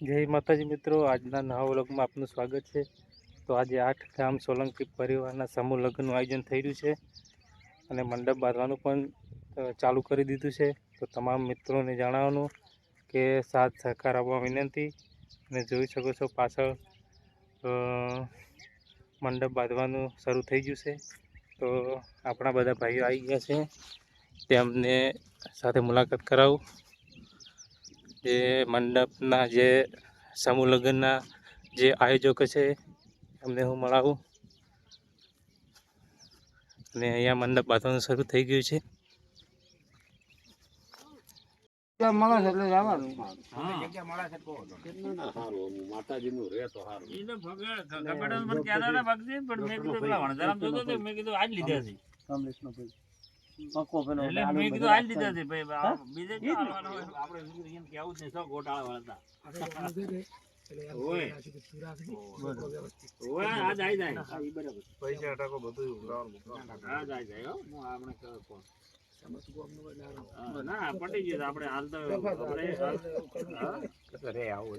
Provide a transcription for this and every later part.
જય માતાજી મિત્રો, આજના નવા વ્લોગમાં આપનું સ્વાગત છે. તો આજે આઠ ગામ સોલંકી પરિવારના સમૂહ લગ્નનું આયોજન થઈ રહ્યું છે અને મંડપ બાંધવાનું પણ ચાલુ કરી દીધું છે. તો તમામ મિત્રોને જણાવવાનું કે સાથ સહકાર આપવા વિનંતી અને જોઈ શકો છો પાછળ મંડપ બાંધવાનું શરૂ થઈ ગયું છે. તો આપણા બધા ભાઈઓ આવી ગયા છે. તેમને સાથે મુલાકાત કરાવું. જે મંડપના જે સમૂહ લગ્નના જે આયોજકો છે એમને હું મળાવું અને અહીંયા મંડપ બાંધવાનું શરૂ થઈ ગયું છે પક્કો પેલો મેં કીધું આલી દીધા છે ભાઈ બીજે જ આપણે એમ કેવું જ નહીં સૌ ગોટાળા વાળતા પૈસા અટકો બધું હા જાય જાય હું. આપણે કોણ ના પટી ગયું આપણે હાલ તો આપણે રે આવું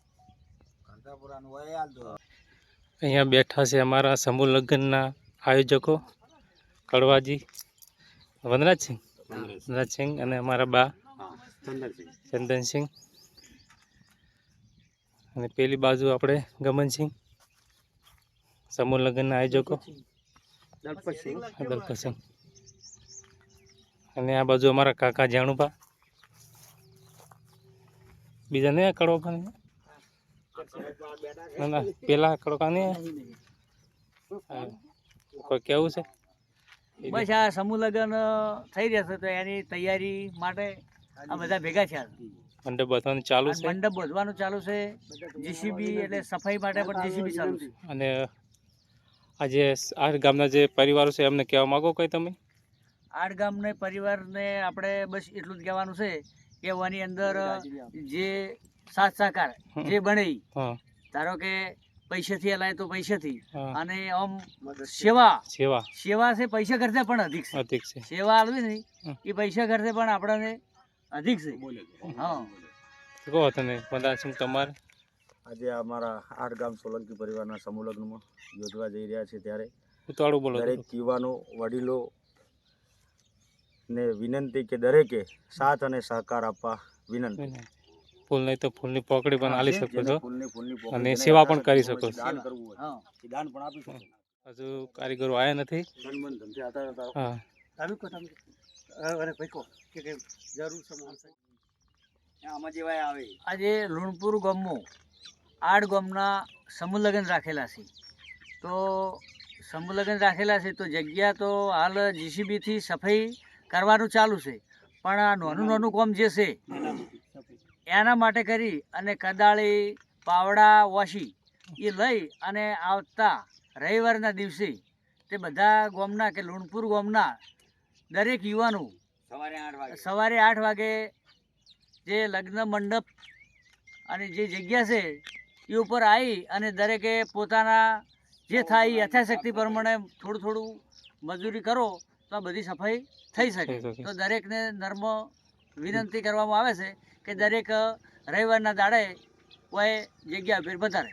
અહીંયા બેઠા છે અમારા સમૂહ લગ્નના આયોજકો કડવાજી વનરાજસિંહ. વનરાજસિંહ. અને અમારા બા. ચંદનસિંહ. અને પેલી બાજુ આપણે ગમનસિંહ સમૂહ લગ્નના આયોજકો. દલપતસિંહ. અને આ બાજુ અમારા કાકા જાણુભા. બીજા નહીં કડવા પણ ના ના પેલા કડકા નહીં કોઈ કેવું છે? બસ આ સમૂહ લગ્ન થઈ રહ્યા છે તો એની તૈયારી માટે આ બધા ભેગા છે. મંડપ બાંધવાનું ચાલુ છે? મંડપ બધવાનું ચાલુ છે. જીસીબી એટલે સફાઈ માટે પણ જીસીબી ચાલુ છે. અને આજે આ ગામના જે પરિવારો છે એમને કહેવા માંગો કઈ તમે? આઠ ગામને પરિવારને આપણે બસ એટલું જ કહેવાનું છે કે આની અંદર જે સાથ સહકાર જે બને ધારો કે પૈસાથી હલાય તો પૈસાથી. અને આમ સેવા. સેવા. સેવા છે પૈસા કરતા પણ અધિક છે. અધિક છે. સેવા આલવી ને એ પૈસા કરતા પણ આપણને અધિક છે. હા. કહો તમે? વનરાજસિંહ તમાર? આજે અમારા આઠ ગામ સોલંકી પરિવારના સમૂહ લગ્નમાં યોજવા જઈ રહ્યા છે ત્યારે ઉતાળું બોલો દરેક યુવાનો વડીલો ને વિનંતી કે દરેકે સાથ અને સહકાર આપવા વિનંતી. ફૂલ નહીં તો ફૂલની પોકડી પણ આલી શકો છો. અને સેવા પણ કરી શકો છો. દાન કરવું હોય. હા એ દાન પણ આપી શકો હજુ કારીગરો આવ્યા નથી. હા. આજે લુણપુર ગામમાં આઠ ગામના સમૂહલગ્ન રાખેલા છે. તો સમૂહલગ્ન રાખેલા છે તો જગ્યા તો હાલ જીસીબીથી સફાઈ કરવાનું ચાલુ છે. પણ આ નાનું નાનું કામ જે છે એના માટે કરી અને કદાળી પાવડા વાસી એ લઈ અને આવતા રવિવારના દિવસે તે બધા ગામના કે લુણપુર ગામના દરેક યુવાનો સવારે આઠ વાગે. જે લગ્ન મંડપ અને જે જગ્યા છે એ ઉપર આવી અને દરેકે પોતાના જે થાય યથાશક્તિ પ્રમાણે થોડું થોડું મજૂરી કરો તો આ બધી સફાઈ થઈ શકે. તો દરેકને નર્મ વિનંતી કરવામાં આવે છે કે દરેક રવિવારના દાડે કોઈ જગ્યા ફેર વધારે.